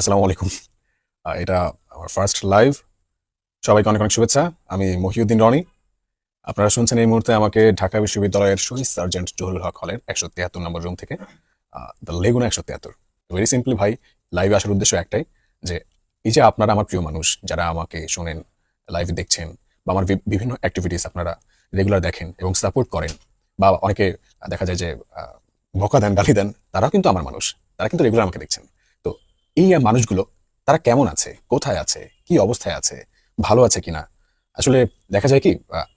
আসসালামু আলাইকুম। এটা আমার ফার্স্ট লাইভ সবাইকে অনেক অনেক শুভেচ্ছা। আমি মহিউদ্দিন রনি। আপনারা শুনছেন এই মুহূর্তে আমাকে ঢাকা বিশ্ববিদ্যালয়ের শহীদ সার্জেন্ট জহুরুল হক হলের একশো তিয়াত্তর নম্বর রুম থেকে দ্য লেগুনা একশো তিয়াত্তর ভেরি সিম্পলি ভাই লাইভে আসার উদ্দেশ্য একটাই যে, এই যে আপনারা আমার প্রিয় মানুষ, যারা আমাকে শোনেন লাইভে দেখছেন, বা আমার বিভিন্ন অ্যাক্টিভিটিস আপনারা রেগুলার দেখেন এবং সাপোর্ট করেন, বা অনেকে দেখা যায় যে বকা দেন, গালি দেন, তারাও কিন্তু আমার মানুষ। তারা কিন্তু রেগুলার আমাকে দেখছেন। এই মানুষগুলো, তারা কেমন আছে? কোথায় আছে? কি অবস্থায় আছে? ভালো আছে কিনা? আসলে দেখা যায় কি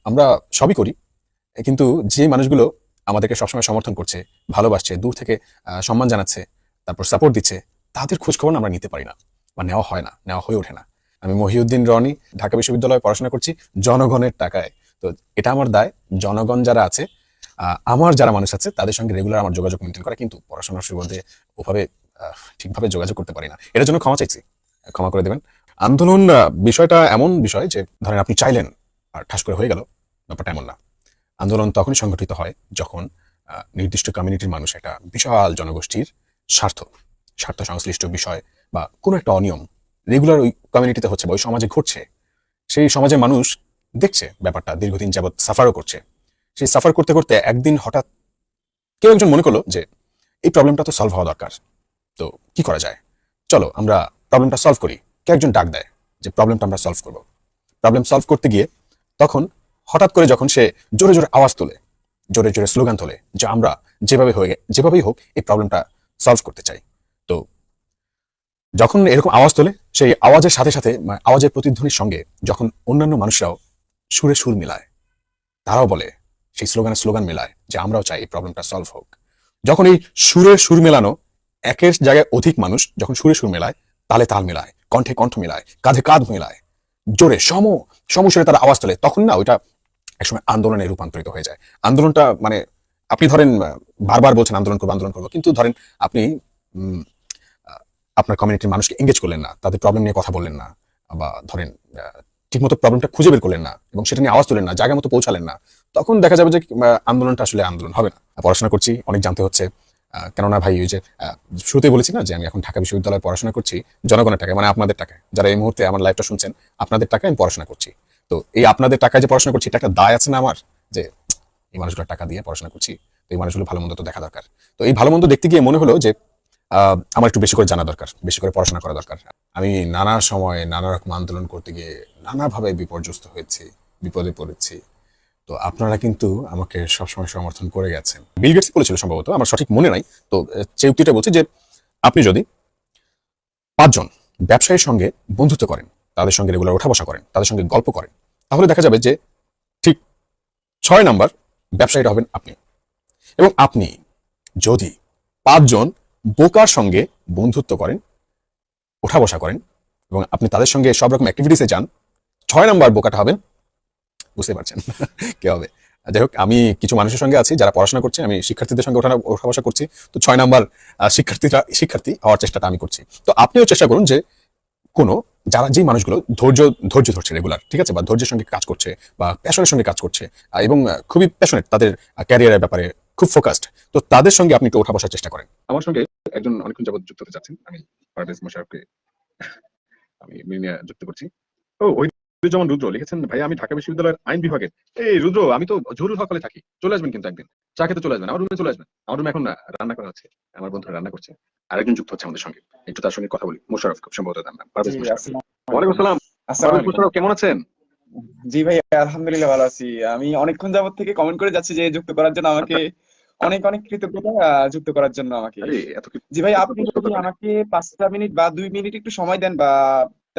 আমরা সবই করি, কিন্তু যে মানুষগুলো আমাদেরকে সবসময় সমর্থন করছে, ভালোবাসছে, দূর থেকে সম্মান জানাচ্ছে, তারপর সাপোর্ট দিচ্ছে, তাদের খোঁজখবর আমরা নিতে পারি না বা নেওয়া হয় না, নেওয়া হয়ে ওঠে না। আমি মহিউদ্দিন রনি, ঢাকা বিশ্ববিদ্যালয়ে পড়াশোনা করছি জনগণের টাকায়। তো এটা আমার দায়, জনগণ যারা আছে আমার যারা মানুষ আছে, তাদের সঙ্গে রেগুলার আমার যোগাযোগ মেনটেন করা, কিন্তু পড়াশোনার সুবাদে ওভাবে ঠিকভাবে যোগাযোগ করতে পারি না। এটার জন্য ক্ষমা চাইছি। ক্ষমা করে দেবেন। আন্দোলন বিষয়টা এমন বিষয় যে, ধরেন আপনি চাইলেন, আর ঠাস করে হয়ে গেল, ব্যাপারটা এমন না। আন্দোলন তখনই সংগঠিত হয় যখন নির্দিষ্ট কমিউনিটির মানুষ একটা বিশাল জনগোষ্ঠীর স্বার্থ স্বার্থ সংশ্লিষ্ট বিষয় বা কোনো একটা অনিয়ম রেগুলার ওই কমিউনিটিতে হচ্ছে বা ওই সমাজে ঘটছে। সেই সমাজে মানুষ দেখছে ব্যাপারটা, দীর্ঘদিন যাবৎ সাফারও করছে। সেই সাফার করতে করতে একদিন হঠাৎ কেউ একজন মনে করল যে, এই প্রবলেমটা তো সলভ হওয়া দরকার। তো কি করা যায়? চলো, আমরা প্রবলেমটা সলভ করি। কে একজন ডাক দেয় যে প্রবলেমটা আমরা সলভ করব। প্রবলেম সলভ করতে গিয়ে তখন হঠাৎ করে যখন সে জোরে জোরে আওয়াজ তোলে, জোরে জোরে স্লোগান তোলে যে আমরা যেভাবে হয়ে, যেভাবেই হোক এই প্রবলেমটা সলভ করতে চাই। তো যখন এরকম আওয়াজ তোলে, সেই আওয়াজের সাথে সাথে মানে আওয়াজের প্রতিধ্বনির সঙ্গে যখন অন্যান্য মানুষরাও সুরে সুর মিলায়, তারাও বলে, সেই স্লোগানের স্লোগান মেলায় যে আমরাও চাই এই প্রবলেমটা সলভ হোক। যখন এই সুরে সুর মেলানো একের জায়গায় অধিক মানুষ যখন সুরে সুর মেলায়, তালে তাল মেলায়, কণ্ঠে কণ্ঠ মেলায়, কাঁধে কাঁধ মেলায়, জোরে সম সমস্যারে তারা আওয়াজ তোলে, তখন না ওইটা একসময় আন্দোলনে রূপান্তরিত হয়ে যায়। আন্দোলনটা মানে আপনি ধরেন বারবার বলছেন আন্দোলন করব আন্দোলন করব, কিন্তু ধরেন আপনি আপনার কমিউনিটির মানুষকে এঙ্গেজ করলেন না, তাদের প্রবলেম নিয়ে কথা বললেন না, বা ধরেন ঠিকমতো প্রবলেমটা খুঁজে বের করলেন না, এবং সেটা নিয়ে আওয়াজ তুলেন না জায়গা মতো পৌঁছালেন না, তখন দেখা যাবে যে আন্দোলনটা আসলে আন্দোলন হবে না। পড়াশোনা করছি, অনেক জানতে হচ্ছে কেননা ভাই, ওই যে শুরুতেই বলেছি না যে আমি এখন ঢাকা বিশ্ববিদ্যালয়ে পড়াশোনা করছি, জনগণের টাকায় মানে আপনাদের টাকায়। যারা এই মুহূর্তে আমার লাইফটা শুনছেন, আপনাদের টাকায় আমি পড়াশোনা করছি। তো এই আপনাদের টাকায় যে পড়াশোনা করছি এটা একটা দায় আছে না আমার? যে, এই মানুষগুলো টাকা দিয়ে পড়াশোনা করছি, তো এই মানুষগুলো ভালো মন্দ তো দেখা দরকার। তো এই ভালো মন্দ দেখতে গিয়ে মনে হলো যে আমার একটু বেশি করে জানা দরকার, বেশি করে পড়াশোনা করা দরকার। আমি নানা সময় নানা রকম আন্দোলন করতে গিয়ে নানাভাবে বিপর্যস্ত হয়েছি, বিপদে পড়েছি। তো আপনারা কিন্তু আমাকে সবসময় সমর্থন করে গেছেন। বিল গেটস বলেছিল সম্ভবত, আমার সঠিক মনে নাই, তো সে বলছে যে, আপনি যদি পাঁচজন ব্যবসায়ীর সঙ্গে বন্ধুত্ব করেন, তাদের সঙ্গে রেগুলার ওঠা বসা করেন, তাদের সঙ্গে গল্প করেন, তাহলে দেখা যাবে যে ঠিক ছয় নাম্বার ব্যবসায়ীটা হবেন আপনি। এবং আপনি যদি পাঁচজন বোকার সঙ্গে বন্ধুত্ব করেন ওঠা বসা করেন এবং আপনি তাদের সঙ্গে সব রকম অ্যাক্টিভিটিসে যান, ছয় নাম্বার বোকাটা হবেন বুঝতে পারছেন কে হবে। যাই হোক, আমি কিছু মানুষের সঙ্গে আছি, যারা পড়াশোনা করছে আমি শিক্ষার্থীদের সঙ্গে ওঠা ওঠা বসা করছি। তো ছয় নাম্বার শিক্ষার্থীরা, শিক্ষার্থী হওয়ার চেষ্টাটা আমি করছি। তো আপনিও চেষ্টা করুন যে কোনো, যারা যেই মানুষগুলো ধৈর্য ধৈর্য ধরছে রেগুলার ঠিক আছে, বা ধৈর্যের সঙ্গে কাজ করছে, বা প্যাশনের সঙ্গে কাজ করছে এবং খুবই প্যাশনেট তাদের ক্যারিয়ারের ব্যাপারে খুব ফোকাসড তো তাদের সঙ্গে আপনি একটু ওঠা বসার চেষ্টা করেন। আমার সঙ্গে একজন অনেকক্ষণ যাবত যুক্ত হতে চাচ্ছেন, আমি পারভেজ মোশারফকে, আমি যুক্ত করছি। ও, ওই যেমন রুদ্র লিখেছেন ভাই আমি ঢাকা বিশ্ববিদ্যালয়ের আইন বিভাগের এই রুদ্র আমি তো জরুর হকালে থাকি। চলে আসবেন কিন্তু একদিন। চা খেতে চলে আসবেন আমার রুমে চলে আসবেন। আমার রুমে এখন রান্না করা হচ্ছে আমার বন্ধুরা রান্না করছে। আরেকজন যুক্ত হচ্ছে আমাদের সঙ্গে। একটু তার সঙ্গে কথা বলি। মোশারফ খুব সম্ভবত তার নাম। ওয়ালাইকুম আসসালাম। আসসালামু মোশারফ কেমন আছেন? জি ভাই আলহামদুলিল্লাহ ভালো আছি। আমি অনেকক্ষণ যাবত থেকে কমেন্ট করে যাচ্ছি যে যুক্ত করার জন্য আমাকে অনেক অনেক কৃতজ্ঞতা যুক্ত করার জন্য আমাকে। জি ভাই আপনি যদি আমাকে পাঁচটা মিনিট বা দুই মিনিট একটু সময় দেন বা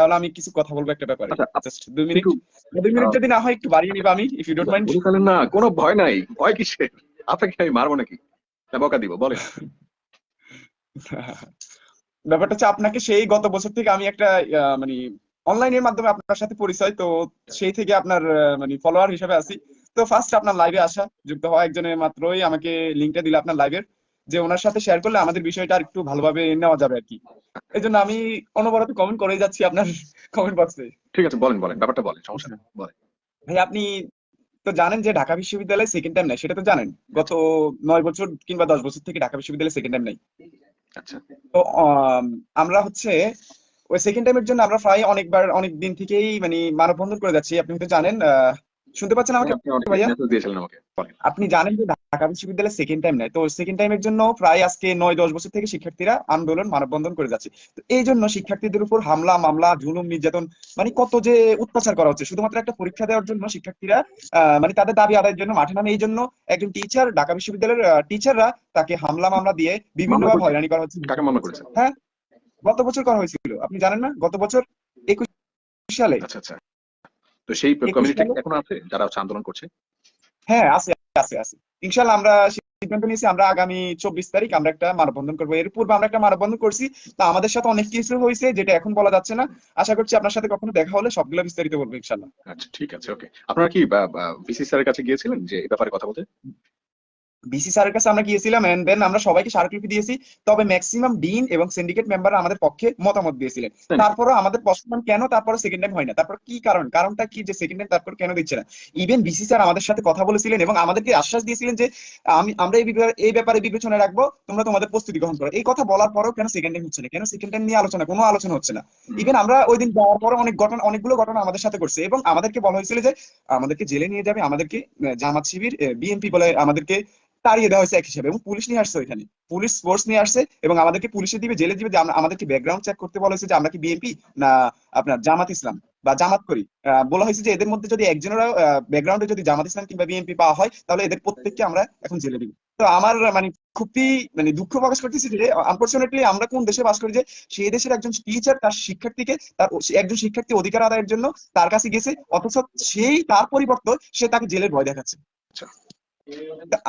তাহলে আমি কিছু কথা বলব একটা ব্যাপারে। আচ্ছা, জাস্ট দুই মিনিট দুই মিনিট যদি না হয় একটু বাড়িয়ে নিবো আমি ইফ ইউ ডোন্ট মাইন্ড বলে ফেলেন না কোনো ভয় নাই। ভয় কিসের? আপনাকে আমি মারবো নাকি? বকা দিব বলেন। ব্যাপারটা হচ্ছে আপনাকে সেই গত বছর থেকে আমি একটা মানে অনলাইনের মাধ্যমে আপনার সাথে পরিচয় তো সেই থেকে আপনার মানে ফলোয়ার হিসেবে আছি। তো ফার্স্ট আপনার লাইভে আসা যুক্ত হওয়া একজনের মাত্রই আমাকে লিঙ্কটা দিলে আপনার লাইভের যে ওনার সাথে শেয়ার করলে আমাদের বিষয়টা আর একটু ভালোভাবে নেওয়া যাবে আর কি। এই জন্য আমি অনবরত কমেন্ট করে যাচ্ছি আপনার কমেন্ট বক্সে ঠিক আছে বলেন বলেন ব্যাপারটা বলেন সমস্যা নেই বলেন। ভাই আপনি তো জানেন যে ঢাকা বিশ্ববিদ্যালয়ে সেকেন্ড টাইম নাই সেটা তো জানেন। গত নয় বছর কিংবা দশ বছর থেকে ঢাকা বিশ্ববিদ্যালয়ে সেকেন্ড টাইম নাই। আচ্ছা। তো আমরা হচ্ছে ওই সেকেন্ড টাইমের জন্য আমরা প্রায় অনেকবার অনেক দিন থেকেই মানে মানববন্ধন করে যাচ্ছি। আপনি হয়তো জানেন আহ, শুনতে পাচ্ছেন আমাকে বলেন। আপনি জানেন যে ঢাকা বিশ্ববিদ্যালয়ে সেকেন্ড টাইম নেয়। তো সেকেন্ড টাইমের জন্য প্রায় আজকে নয় দশ বছর থেকে শিক্ষার্থীরা আন্দোলন মানববন্ধন করে যাচ্ছে। তো এই জন্য শিক্ষার্থীদের উপর হামলা মামলা জুলুম নির্যাতন মানে কত যে অত্যাচার করা হচ্ছে শুধুমাত্র একটা পরীক্ষা দেওয়ার জন্য শিক্ষার্থীরা মানে তাদের দাবি আদায়ের জন্য মাঠে নামে। এই জন্য একজন টিচার ঢাকা বিশ্ববিদ্যালয়ের টিচাররা তাকে হামলা মামলা দিয়ে বিভিন্নভাবে? হয়রানি করা হচ্ছে করেছেন গত বছর করা হয়েছিল। আপনি জানেন না? গত বছর একুশ সালে। আচ্ছা আচ্ছা। তো সেই কমিউনিটি এখনও আছে? যারা আন্দোলন করছে? হ্যাঁ আছে। আছে আছে। ইনশাল্লাহ আমরা সিদ্ধান্ত নিয়েছি, আমরা আগামী চব্বিশ তারিখ আমরা একটা মানববন্ধন করব। এর পূর্বে আমরা একটা মানববন্ধন করছি, তা আমাদের সাথে অনেক কিছু হয়েছে যেটা এখন বলা যাচ্ছে না। আশা করছি আপনার সাথে কখনো দেখা হলে সবগুলো বিস্তারিত বলব ইনশাল্লাহ। আচ্ছা ঠিক আছে, ওকে। আপনারা কি বিসি স্যারের কাছে গিয়েছিলেন যে এই ব্যাপারে কথা বলতে? বিসি স্যারের কাছে আমরা গিয়েছিলাম এন্ড দেন আমরা সবাইকে স্মারকলিপি দিয়েছি। তবে ম্যাক্সিমাম ডিন এবং সিন্ডিকেট মেম্বার আমাদের পক্ষে মতামত দিয়েছিলেন। নাকি? তারপরও আমাদের প্রশ্ন কেন? তারপরে সেকেন্ড টাইম হয় না তারপর কি কারণ? কারণটা কি যে সেকেন্ড টাইম তারপর কেন দিচ্ছে না? ইভেন বিসি স্যার আমাদের সাথে কথা বলেছিলেন এবং আমাদেরকে আশ্বাস দিয়েছিলেন যে আমি আমরা এই এই ব্যাপারে বিবেচনা রাখব তোমরা তোমাদের প্রস্তুতি গ্রহণ করো। এই কথা বলার পরেও কেন সেকেন্ড টাইম হচ্ছে না? কেন সেকেন্ড টাইম নিয়ে আলোচনা কোনো আলোচনা হচ্ছে না? ইভেন আমরা ওই দিন যাওয়ার পরে অনেক ঘটনা অনেকগুলো ঘটনা আমাদের সাথে করছে এবং আমাদেরকে বলা হয়েছিল যে আমাদেরকে জেলে নিয়ে যাবে আমাদেরকে জামাত শিবির বিএনপি বলে আমাদেরকে তাড়িয়ে দেওয়া হয়েছে এক হিসাবে এবং পুলিশ নিয়ে আসছে ওইখানে। পুলিশ ফোর্স নিয়ে আসছে এবং আমাদেরকে পুলিশে দিবে, জেলে দিবে যে আমাদেরকে ব্যাকগ্রাউন্ড চেক করতে বলা হয়েছে যে আমরা কি বিএনপি না আপনার জামাত ইসলাম বা জামাত করি। বলা হয়েছে যে এদের মধ্যে যদি একজনেরও ব্যাকগ্রাউন্ডে যদি জামাত ইসলাম কিংবা বিএনপি পাওয়া হয়, তাহলে এদের প্রত্যেককে আমরা এখন জেলে দিব। তো আমার মানে খুবই মানে দুঃখ প্রকাশ করতেছি যে আনফরচুনেটলি আমরা কোন দেশে বাস করি যে, সেই দেশের একজন টিচার তার শিক্ষার্থীকে, তার একজন শিক্ষার্থী অধিকার আদায়ের জন্য তার কাছে গেছে, অথচ সেই, তার পরিবর্তন সে তাকে জেলের ভয় দেখাচ্ছে।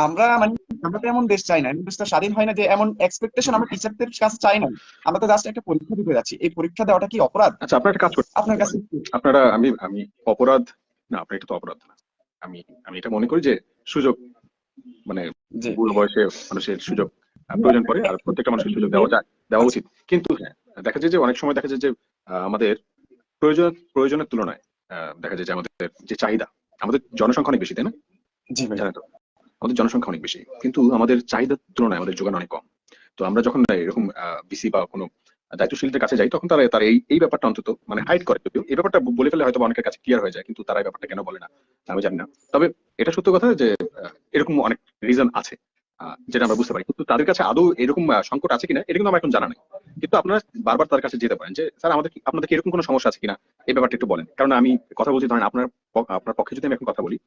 আমরা মানে আমরা তো এমন দেশ চাই না দেশটা স্বাধীন হয় না যে এমন এক্সপেকটেশন আমরা টিচারদের কাছে চাই না। আমরা তো জাস্ট একটা পরীক্ষা দিতে যাচ্ছি। এই পরীক্ষা দেওয়াটা কি অপরাধ? আচ্ছা আপনারা কাজ আপনার কাছে আপনারা আমি আমি অপরাধ না আপনার এটা তো অপরাধ না। আমি আমি এটা মনে করি যে সুযোগ মানে বুড়ো বয়সে মানুষের সুযোগ প্রয়োজন পড়ে আর প্রত্যেকটা মানুষের সুযোগ দেওয়া যায় দেওয়া উচিত। কিন্তু হ্যাঁ দেখা যায় যে অনেক সময় দেখা যায় যে আমাদের প্রয়োজন প্রয়োজনের তুলনায় আহ, দেখা যায় যে আমাদের যে চাহিদা আমাদের জনসংখ্যা অনেক বেশি তাই না? জি জানেন তো? আমাদের জনসংখ্যা অনেক বেশি, কিন্তু আমাদের চাহিদার তুলনায় আমাদের যোগান অনেক কম। তো আমরা যখন এরকম বিসি বা কোনো দায়িত্বশীলদের কাছে যাই, তখন তারা তারা এই এই ব্যাপারটা অন্তত মানে হাইড করে। যদিও এই ব্যাপারটা বলে ফেলে হয়তো অনেকের কাছে ক্লিয়ার হয়ে যায়, কিন্তু তারা এই ব্যাপারটা কেন বলে না আমি জানি না। তবে এটা সত্য কথা যে এরকম অনেক রিজন আছে যেটা আমরা বুঝতে পারি। কিন্তু তাদের কাছে আদৌ এরকম সংকট আছে কিনা, এটা কিন্তু আমার এখন জানা নেই। কিন্তু আপনারা বারবার তার কাছে যেতে পারেন যে, স্যার, আমাদের আপনাদের কি এরকম কোনো সমস্যা আছে কিনা? এই ব্যাপারটা একটু বলেন। কারণ আমি কথা বলছি, ধরেন আপনার আপনার পক্ষে যদি আমি এখন কথা বলি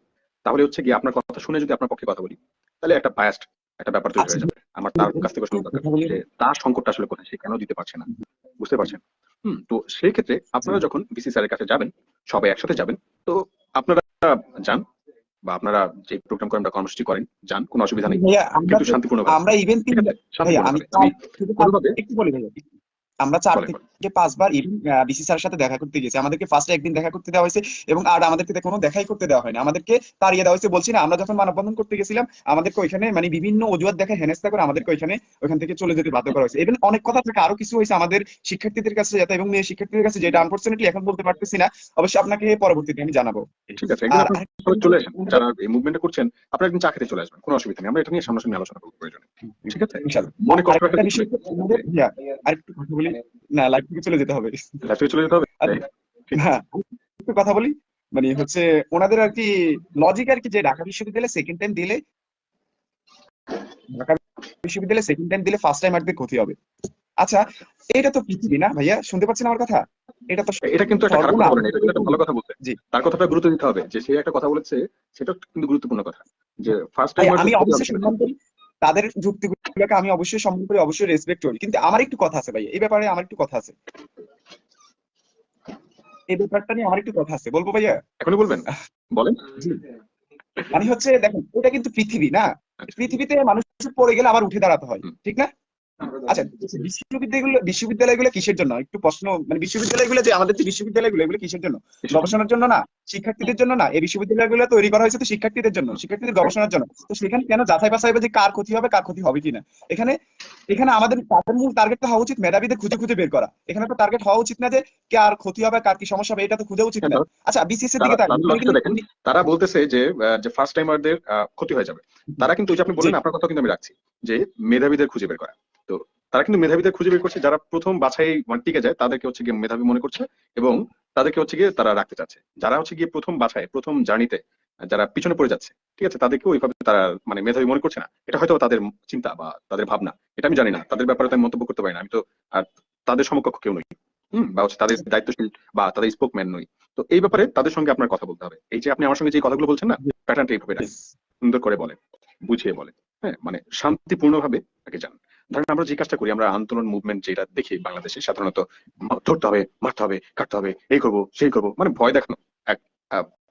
তাহলে হচ্ছে কি আপনার কথা শুনে যদি আপনার পক্ষে কথা বলি তাহলে একটা বায়াস্ট একটা ব্যাপার তৈরি হয়ে যাবে। আমার তার কাছ থেকে শোনা দরকার। যে তার সংকটটা আসলে কোথায় সে কেন দিতে পারছে না? বুঝতে পারছেন? হুম তো সেই ক্ষেত্রে আপনারা যখন বিসি স্যারের কাছে যাবেন সবাই একসাথে যাবেন তো আপনারা যান বা আপনারা যে প্রোগ্রাম করেন বা কর্মসূচি করেন যান কোনো অসুবিধা নেই। কিন্তু শান্তিপূর্ণ আমরা ইভেন আমি একটু বলি ভাইয়া আমরা চার থেকে পাঁচবার ইভেন বিসি স্যারের সাথে দেখা করতে গেছি আমাদেরকে ফার্স্টে একদিন দেখা করতে দেওয়া হয়েছে এবং আর আমাদেরকে কোনো দেখাই করতে দেওয়া হয়নি। আমাদেরকে তাড়িয়ে দেওয়া হয়েছে বলছি না আমরা যখন মানববন্ধন করতে গেছিলাম আমাদেরকে ওইখানে মানে বিভিন্ন অজুহাত দেখে হেনস্থা করে আমাদেরকে ওইখানে ওইখান থেকে চলে যেতে বাধ্য করা হয়েছে। ইভেন অনেক কথা থাকে আরও কিছু হয়েছে আমাদের শিক্ষার্থীদের কাছে যেটা এবং মেয়ে শিক্ষার্থীদের কাছে যেটা আনফরচুনেটলি এখন বলতে পারতেছি না অবশ্যই আপনাকে পরবর্তীতে আমি জানাব। ঠিক আছে চলে আসেন যারা এই মুভমেন্টটা করছেন আপনারা একদিন চা খেতে চলে আসবেন কোনো অসুবিধা নেই। আমরা এটা নিয়ে সামনাসামনি আলোচনা করব প্রয়োজনে। ঠিক আছে? মনে কষ্ট আরেকটু কথা বলি না লাইভ থেকে চলে যেতে হবে। থেকে চলে যেতে হবে? হ্যাঁ একটু কথা বলি মানে হচ্ছে ওনাদের আর কি লজিক আর কি যে ঢাকা বিশ্ববিদ্যালয়ে সেকেন্ড টাইম দিলে ঢাকা বিশ্ববিদ্যালয়ে সেকেন্ড টাইম দিলে ফার্স্ট টাইম ক্ষতি হবে। আচ্ছা এটা তো পৃথিবী না ভাইয়া? শুনতে পাচ্ছেন আমার কথা? এটা তো এটা কিন্তু একটা খারাপ কথা এটা কিন্তু ভালো কথা বলতে জি। তার কথাটা গুরুত্ব দিতে হবে যে সে একটা কথা বলেছে সেটা কিন্তু গুরুত্বপূর্ণ কথা। যে ফার্স্ট টাইম আমি অবশ্যই সম্মান করি তাদের যুক্তিগুলোকে আমি অবশ্যই সম্মান করি অবশ্যই রেসপেক্ট করি। কিন্তু আমার একটু কথা আছে ভাই এই ব্যাপারে আমার একটু কথা আছে। এই ব্যাপারটা নিয়ে আমার একটু কথা আছে বলব ভাইয়া? এখনই বলবেন বলেন। মানে হচ্ছে দেখেন এটা কিন্তু পৃথিবী না? পৃথিবীতে মানুষ পড়ে গেলে আবার উঠে দাঁড়াতে হয় ঠিক না? আচ্ছা বিশ্ববিদ্যালয়গুলো বিশ্ববিদ্যালয়গুলো কিসের জন্য? একটু প্রশ্ন মানে বিশ্ববিদ্যালয়গুলো যে আমাদের যে বিশ্ববিদ্যালয়গুলো এগুলো কিসের জন্য? গবেষণার জন্য না শিক্ষার্থীদের জন্য না এই বিশ্ববিদ্যালয়গুলো তৈরি করা হয়েছে তো শিক্ষার্থীদের জন্য শিক্ষার্থীদের গবেষণার জন্য। তো সেখানে কেন যাচাই বাছাই হবে যে কার ক্ষতি হবে কার ক্ষতি হবে কিনা? এখানে এখানে আমাদের তাদের মূল টার্গেটটা হওয়া উচিত মেধাবীদের খুঁজে খুঁজে বের করা। এখানে তো টার্গেট হওয়া উচিত না যে কার ক্ষতি হবে কার কি সমস্যা হবে এটা তো খুঁজে উচিত না। আচ্ছা বিসিএস এর দিকে তারা- তাকান। বলতেছে যে যে ফার্স্ট টাইমারদের ক্ষতি হয়ে যাবে। তারা কিন্তু যে আপনি বললেন আপনার কথা কিন্তু আমি রাখছি যে মেধাবীদের খুঁজে বের করা। তো তারা কিন্তু মেধাবীদের খুঁজে বের করছে। যারা প্রথম বাছাই টিকে যায় তাদেরকে হচ্ছে গিয়ে মেধাবী মনে করছে এবং তাদেরকে হচ্ছে গিয়ে তারা রাখতে চাচ্ছে। যারা হচ্ছে গিয়ে প্রথম বাছায় প্রথম জার্নিতে যারা পিছনে পড়ে যাচ্ছে ঠিক আছে? তাদেরকে ওইভাবে তারা মানে মেধাবী মনে করছে না। এটা হয়তো তাদের চিন্তা বা তাদের ভাবনা। এটা আমি জানি না। তাদের ব্যাপারে তো আমি মন্তব্য করতে পারি না। আমি তো আর তাদের সমকক্ষ কেউ নই। হম? বা হচ্ছে তাদের দায়িত্বশীল বা তাদের স্পোকম্যান নই। তো এই ব্যাপারে তাদের সঙ্গে আপনার কথা বলতে হবে। এই যে আপনি আমার সঙ্গে যে কথাগুলো বলছেন না প্যাটার্নটা এইভাবে সুন্দর করে বলেন বুঝিয়ে বলেন। হ্যাঁ? মানে শান্তিপূর্ণ ভাবে তাকে জান ধরেন আমরা যে কাজটা করি আমরা আন্দোলন মুভমেন্ট যেটা দেখি বাংলাদেশে সাধারণত ধরতে হবে মারতে হবে কাটতে হবে এই করব সেই করব মানে ভয় দেখানো। এক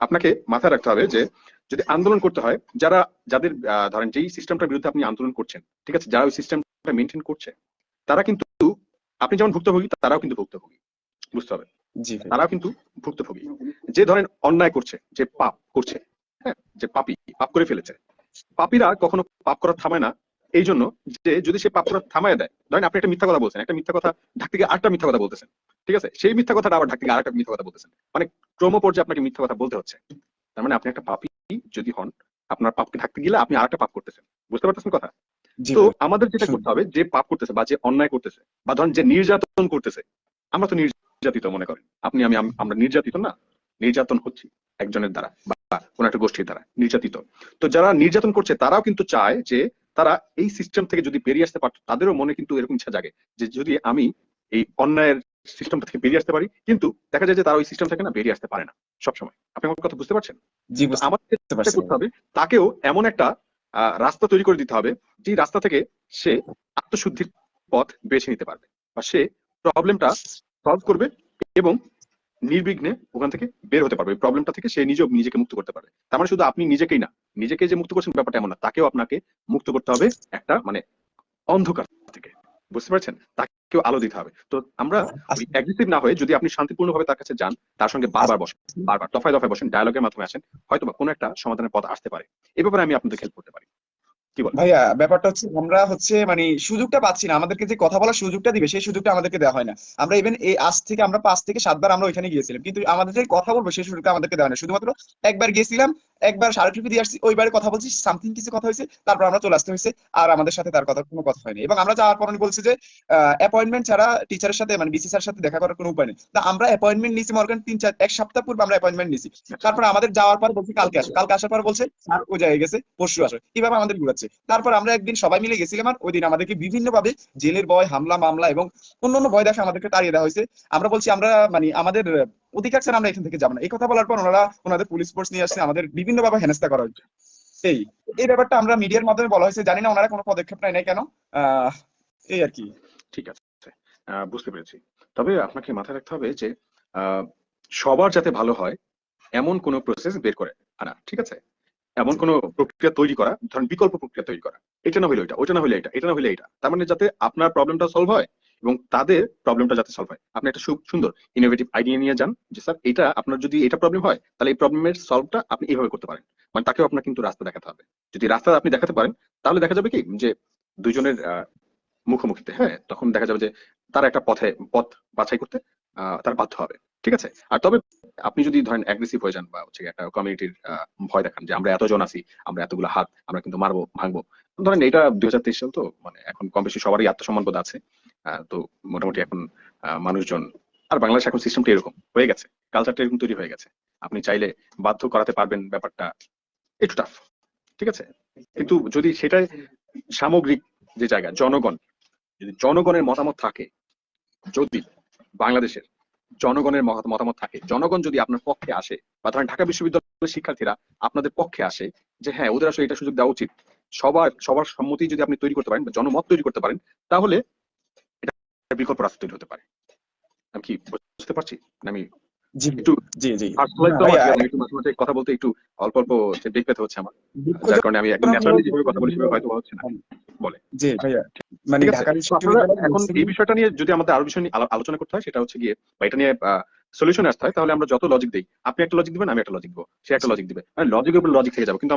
আপনাকে মাথায় রাখতে হবে যে যদি আন্দোলন করতে হয় যারা যাদের ধরেন যেই সিস্টেমটার বিরুদ্ধে আপনি আন্দোলন করছেন ঠিক আছে যারা ওই সিস্টেমটা মেনটেন করছে তারা কিন্তু আপনি যেমন ভুক্তভোগী তারাও কিন্তু ভুক্তভোগী বুঝতে হবে? জি তারাও কিন্তু ভুক্তভোগী। যে ধরেন অন্যায় করছে যে পাপ করছে হ্যাঁ যে পাপি পাপ করে ফেলেছে পাপীরা কখনো পাপ করা থামায় না এই জন্য যে যদি সে পাপ করা থামায় দেয় ধরেন আপনি একটা মিথ্যা কথা বলছেন একটা মিথ্যা কথা ঢাক থেকে আটটা মিথ্যা কথা বলতেছেন ঠিক আছে? সেই মিথ্যা কথাটা আবার ঢাক থেকে আরেকটা মিথ্যা কথা বলতেছেন। মানে ক্রম পর্যায়ে আপনাকে মিথ্যা কথা বলতে হচ্ছে। তার মানে আপনি একটা পাপি যদি হন আপনার পাপকে ঢাকতে গেলে আপনি আরেকটা পাপ করতেছেন। বুঝতে পারতেছেন কথা? তো আমাদের যেটা করতে হবে যে পাপ করতেছে বা যে অন্যায় করতেছে বা ধরেন যে নির্যাতন করতেছে আমরা তো নির্যাতিত মনে করেন। আপনি আমি আমরা নির্যাতিত না নির্যাতন হচ্ছি একজনের দ্বারা বা কোন একটা গোষ্ঠীর দ্বারা নির্যাতিত। তো যারা নির্যাতন করছে তারাও কিন্তু চায় যে তারা এই সিস্টেম থেকে যদি বেরিয়ে আসতে পারতো তাদেরও মনে কিন্তু এরকম ইচ্ছা জাগে যে যদি আমি এই অন্যায়ের সিস্টেমটা থেকে বেরিয়ে আসতে পারি কিন্তু দেখা যায় যে তারা ওই সিস্টেম থেকে না বেরিয়ে আসতে পারে না সবসময়। আপনি আমার কথা বুঝতে পারছেন? জি আমাদের করতে হবে তাকেও এমন একটা আহ, রাস্তা তৈরি করে দিতে হবে যে রাস্তা থেকে সে আত্মশুদ্ধির পথ বেছে নিতে পারবে। বা সে প্রবলেমটা সলভ করবে এবং নির্বিঘ্নে ওখান থেকে বের হতে পারবে। প্রবলেমটা থেকে সে নিজেও নিজেকে মুক্ত করতে পারবে। তার মানে শুধু আপনি নিজেকেই না নিজেকে যে মুক্ত করছেন ব্যাপারটা এমন না তাকেও আপনাকে মুক্ত করতে হবে একটা মানে অন্ধকার থেকে। বুঝতে পারছেন? তাকেও আলো দিতে হবে। তো আমরা। অ্যাগ্রেসিভ না হয়ে যদি আপনি শান্তিপূর্ণ ভাবে তার কাছে যান তার সঙ্গে বারবার বসেন বারবার দফায় দফায় বসেন ডায়ালগের মাধ্যমে আসেন হয়তো বা কোনো একটা সমাধানের পথ আসতে পারে। এই ব্যাপারে আমি আপনাদের হেল্প করতে পারি। কি বলেন ভাইয়া, ব্যাপারটা হচ্ছে আমরা হচ্ছে মানে সুযোগটা পাচ্ছি না। আমাদেরকে যে কথা বলার সুযোগটা দিবে, সেই সুযোগটা আমাদেরকে দেওয়া হয় না। আমরা ইভেন এই আজ থেকে আমরা পাঁচ থেকে সাতবার আমরা ওইখানে গিয়েছিলাম। কিন্তু আমাদের যে কথা বলব, সেই সুযোগটা আমাদেরকে দেওয়া হয় না। শুধুমাত্র একবার গেছিলাম একবার স্মারকলিপি দিয়ে আসছি, ওইবারে কথা বলছি সামথিং কিছু কথা হয়েছে, তারপর আমরা চলে আসতে হয়েছে, আর আমাদের সাথে তার কথা কোনো কথা হয়নি। এবং আমরা যাওয়ার পর উনি বলছে যে অ্যাপয়েন্টমেন্ট ছাড়া টিচারের সাথে মানে বিসি স্যার সাথে দেখা করার কোনো উপায় নেই। তা আমরা অ্যাপয়েন্টমেন্ট নিয়েছি করেন তিন চার, এক সপ্তাহ পূর্বে আমরা অ্যাপয়েন্টমেন্ট নিয়েছি। তারপর আমাদের যাওয়ার পর বলছি কালকে আসো। কালকে আসার পর বলছে, স্যার, ও জায়গায় গেছে, পরশু আসো। কীভাবে আমাদের ঘুরাচ্ছে। তারপর আমরা একদিন সবাই মিলে গেছিলাম, আর ওই দিন আমাদেরকে বিভিন্ন ভাবে জেলের ভয়, হামলা, মামলা এবং অন্যান্য ভয় দেখে আমাদেরকে তাড়িয়ে দেওয়া হয়েছে। আমরা বলছি, আমরা মানে আমাদের অধিকার আমরা এখান থেকে যাব না। এই কথা বলার পর ওনারা ওনাদের পুলিশ ফোর্স নিয়ে আসছে, আমাদের বিভিন্ন ভাবে হেনস্থা করা হয়েছে এই এই ব্যাপারটা আমরা মিডিয়ার মাধ্যমে বলা হয়েছে। জানি না ওনারা কোনো পদক্ষেপ নেয় নাই কেন। এই আর কি। ঠিক আছে। বুঝতে পেরেছি। তবে আপনাকে মাথায় রাখতে হবে যে সবার যাতে ভালো হয়, এমন কোনো প্রসেস বের করে আনা, ঠিক আছে? এমন কোনো প্রক্রিয়া তৈরি করা, ধরেন বিকল্প প্রক্রিয়া তৈরি করা। এটা না হলে এটা ওটা না হলে এটা এটা না হলে এটা তার মানে যাতে আপনার প্রবলেমটা সলভ হয় এবং তাদের প্রবলেমটা যাতে সলভ হয়। আপনি একটা সুন্দর ইনোভেটিভ আইডিয়া নিয়ে যান যে, স্যার, এটা আপনার যদি এটা প্রবলেম হয়, তাহলে এই প্রবলেমের সলভটা আপনি এইভাবে করতে পারেন। মানে তাকেও আপনার কিন্তু রাস্তা দেখাতে হবে। যদি রাস্তা আপনি দেখাতে পারেন, তাহলে দেখা যাবে কি যে দুজনের মুখোমুখিতে হ্যাঁ তখন দেখা যাবে যে, তারা একটা পথে, পথ বাছাই করতে তারা বাধ্য হবে। ঠিক আছে? আর তবে আপনি যদি ধরেন অ্যাগ্রেসিভ হয়ে যান বা হচ্ছে একটা কমিউনিটির ভয় দেখান যে, আমরা এতজন আছি, আমরা এতগুলো হাত, আমরা কিন্তু মারবো, ভাঙবো। ধরেন এটা দুই হাজার তেইশ সাল তো মানে এখন কম বেশি সবারই আত্মসম্মান বোধ আছে। তো মোটামুটি এখন মানুষজন, আর বাংলাদেশ এখন সিস্টেমটা এরকম, হয়ে গেছে। কালচারটা এরকম তৈরি হয়ে গেছে। আপনি চাইলে বাধ্য করাতে পারবেন ব্যাপারটা, একটু টাফ ঠিক আছে? কিন্তু যদি সেটাই সামগ্রিক যে জায়গা, জনগণ, যদি জনগণের মতামত থাকে, যদি বাংলাদেশের জনগণের মতামত থাকে, জনগণ যদি আপনার পক্ষে আসে, বা ধরেন ঢাকা বিশ্ববিদ্যালয়ের শিক্ষার্থীরা আপনাদের পক্ষে আসে, যে হ্যাঁ ওদের আসলে এটা সুযোগ দেওয়া উচিত। সবার সবার সম্মতি যদি আপনি তৈরি করতে পারেন, বা জনমত তৈরি করতে পারেন, তাহলে এটা বিকল্প রাস্তা তৈরি হতে পারে। আমি কি বুঝতে পারছি? আমি একটু জি জি। একটু কথা বলতে একটু অল্প অল্প বেগ পেতে হচ্ছে আমার। যার কারণে আমি একদম ন্যাচারালি যেভাবে কথা বলি সেভাবে হয়তো হচ্ছে না। জি ভাইয়া। মানে এখন এই বিষয়টা নিয়ে যদি আমাদের আরও বিষয় নিয়ে আলোচনা করতে হয় সেটা হচ্ছে গিয়ে বা এটা নিয়ে সলিউশন আসতে হয় তাহলে আমরা যত লজিক দিই আপনি একটা লজিক দিবেন আমি একটা লজিক দিব সে একটা লজিক দিবে। মানে লজিকের উপর লজিক থেকে যাব কিন্তু